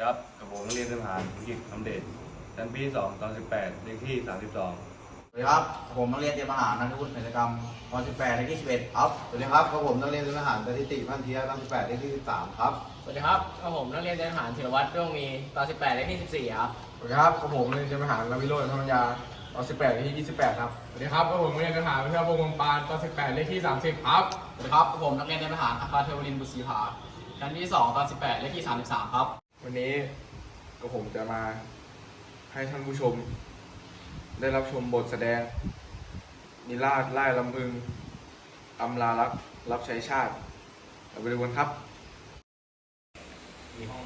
ครับกับผมนักเรียนทหารธุรกิจสำเร็จชั้นปี2ตอน18เลขที่32สวัสดีครับ ผมนักเรียนเตรียมอาหารนันทวุฒิกิจกรรมป .18 เลขที่11ครับ สวัสดีครับกับผมนักเรียนทหารสถิติพันเทียร์98เลขที่13ครับ สวัสดีครับกับผมนักเรียนเตรียมทหารธีรวัตรด้วงมีตอน18 เลขที่14ครับ สวัสดีครับกับผมเรียนเตรียมทหารลวิโรจน์ธรรมยาตอน18 เลขที่28ครับ สวัสดีครับกับผมเรียนทหารวิทยาพงศ์วงปานตอน18 เลขที่30ครับ สวัสดีครับกับผมนักเรียนเตรียมทหารอาคาเทวรินทร์บุษรีภาชั้นที่2ตอน18 เลขที่33ครับ วันนี้กับผมจะมาให้ท่านผู้ชม ได้รับชมบทแสดง นิราชไล่ลำพึงอำลารักรับใช้ชาติเราไปดูกันครับ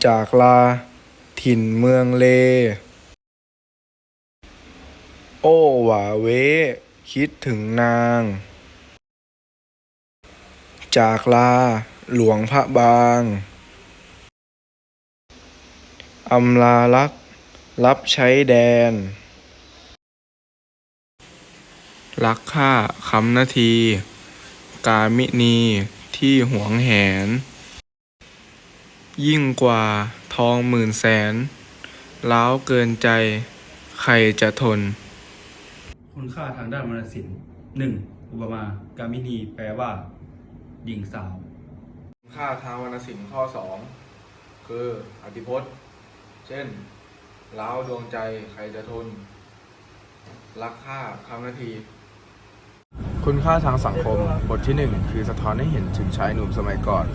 จากลาถิ่นเมืองเล โอ้หว่าเว คิดถึงนาง จากลาหลวงพระบาง อำลาลักษ์รับใช้แดน รักข้าคำนาที กามินีที่หวงแหน ยิ่งกว่าทองหมื่นแสน ล้าวเกินใจ ใครจะทน คุณค่าทางด้านวรรณศิลป์หนึ่งอุปมา กามินีแปลว่าหญิงสาวค่าทางวรรณศิลป์ข้อ2คืออธิพจน์ เช่นล้าวดวงใจใครจะทน รักค่าคำนาที คุณค่าทางสังคม บทที่ 1 คือสะท้อนให้เห็นถึงชายหนุ่มสมัยก่อน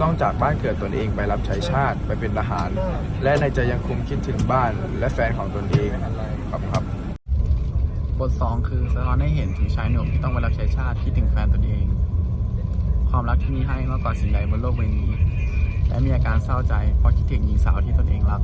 ต้องจากบ้านเกิดตนเองไปรับใช้ชาติไปเป็นทหาร และในใจยังคงคิดถึงบ้านและแฟนของตนเองครับครับบท 2 คือสะท้อนให้เห็นถึงชายหนุ่มที่ต้องไปรับใช้ชาติคิดถึงแฟนตนเอง ความรักที่มีให้มากกว่าสิ่งใดบนโลกใบนี้ และมีอาการเศร้าใจเพราะคิดถึงหญิงสาวที่ตนเองรัก